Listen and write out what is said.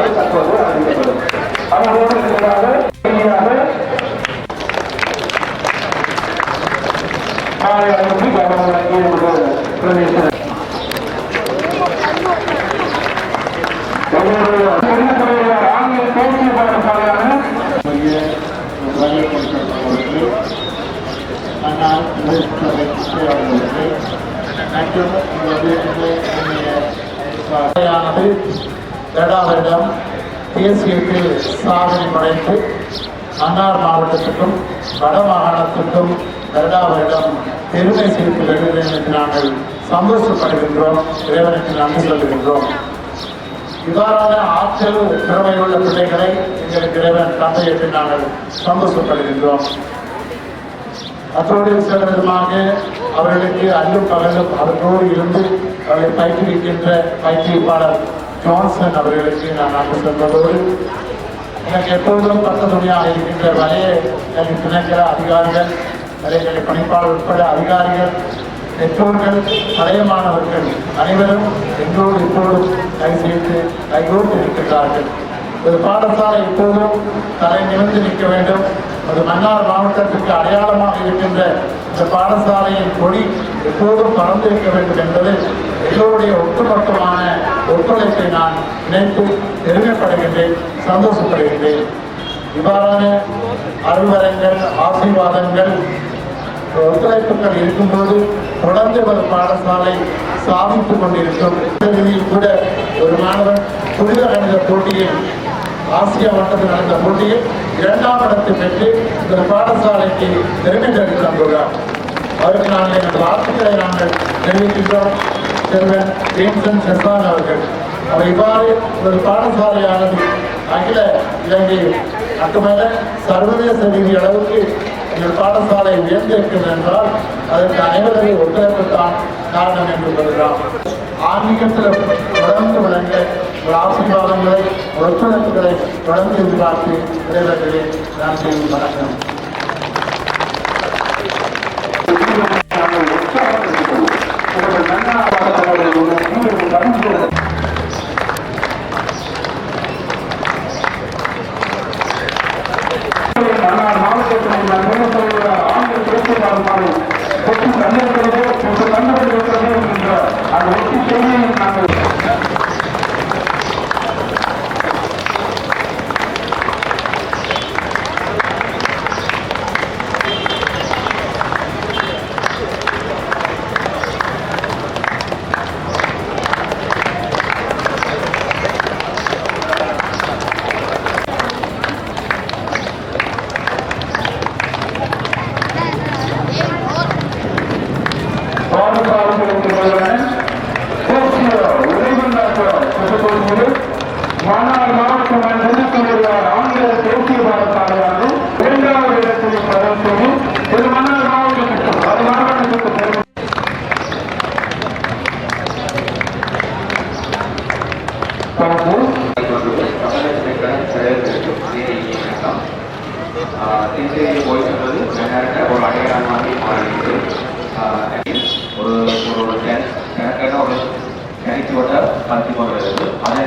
நடவடிக்கைகளால் தற்போது அறிவிக்கப்படும் அதோடு எதிராக மாலை அனுப்பி கவனம் வழங்கிய ஒரு பிரதேச எங்களுடைய திருநெல்வேலி ஆங்கில தேசிய தேசியத்தில் சாதனை படைத்து மன்னார் மாவட்டத்துக்கும் வட மாகாணத்துக்கும் வருடா பெருமை சேர்த்து வருவதற்கு நாங்கள் சந்தோஷப்படுகின்றோம். இறைவனுக்கு நன்றி சொல்லுகின்றோம். இவ்வாறான ஆற்றல் திறமையுள்ள பிள்ளைகளை எங்களுக்கு இறைவன் தந்தையிட்டு நாங்கள் சந்தோஷப்படுகின்றோம். அத்தோடு சில விதமாக அவர்களுக்கு அல்லும் பகலும் அவர்களோடு இருந்து அவர்களை பயிற்றுவிக்கின்ற பயிற்றுவிப்பாளர் ஜான்சன் அவர்களுக்கு நான் நன்றி சொல்வதோடு எனக்கு எப்பொழுதும் பக்கத்துணையாக இருக்கின்ற வலைய கல்வி அதிகாரிகள் வலைகளை பணிப்பாளர் உட்பட அதிகாரிகள் பெற்றோர்கள் பழைய மாணவர்கள் அனைவரும் எங்களோடு இப்போதும் கை சேர்த்து கைகோர்த்து இருக்கின்றார்கள் ஒரு பாடசாலை இப்போதும் தலை நிமிர்ந்து நிற்க வேண்டும். ஒரு மன்னார் மாவட்டத்திற்கு அடையாளமாக இருக்கின்ற இந்த பாடசாலையின் கொடி எப்போதும் பறந்து இருக்க வேண்டும் என்பது எல்லோருடைய ஒட்டுமொத்தமான ஒத்துழைப்பை நான் நினைத்து பெருமைப்படுகின்றேன் சந்தோஷப்படுகின்றேன். இவ்வாறான அருள்வரங்கள் ஆசீர்வாதங்கள் ஒத்துழைப்புகள் இருக்கும்போது தொடர்ந்து ஒரு பாடசாலை சாதித்துக் கொண்டிருக்கும். இதில் கூட ஒரு மாணவன் புனித கணித போட்டியில் ஆசிய மட்டத்தில் நடந்த போட்டியில் இரண்டாம் இடத்தை பெற்று இந்த பாடசாலைக்கு பெருமை தெரிவித்து வந்துள்ளார் அவருக்கு நாங்கள் எங்கள் வாழ்த்துக்களை நாங்கள் தெரிவிக்கின்றோம். செல்வன் பிரேம்சன் செல்வான் அவர்கள். அவர் இவ்வாறு ஒரு பாடசாலையானது அகில இலங்கை மட்டுமல்ல சர்வதேச ரீதி அளவுக்கு எங்கள் பாடசாலை உயர்ந்திருக்கிறது என்றால் அதற்கு அனைவரையும் ஒத்துழைப்பு தான் காரணம் என்று சொல்கிறார். ஆன்மீகத்தில் தொடர்ந்து விளங்க ஒரு ஆசீர்வாதங்களை ஒத்துழைப்புகளை தொடர்ந்து எதிர்பார்த்து இறைவர்களே நன்றி வணக்கம். Gracias. திருச்சியில் போயிட்டு மென்னாட்ட ஒரு அடையாளமாக மாறிடுது ஒரு ஒரு கிணக்கான ஒரு கிணச்சோட பத்தி கொண்டு அதை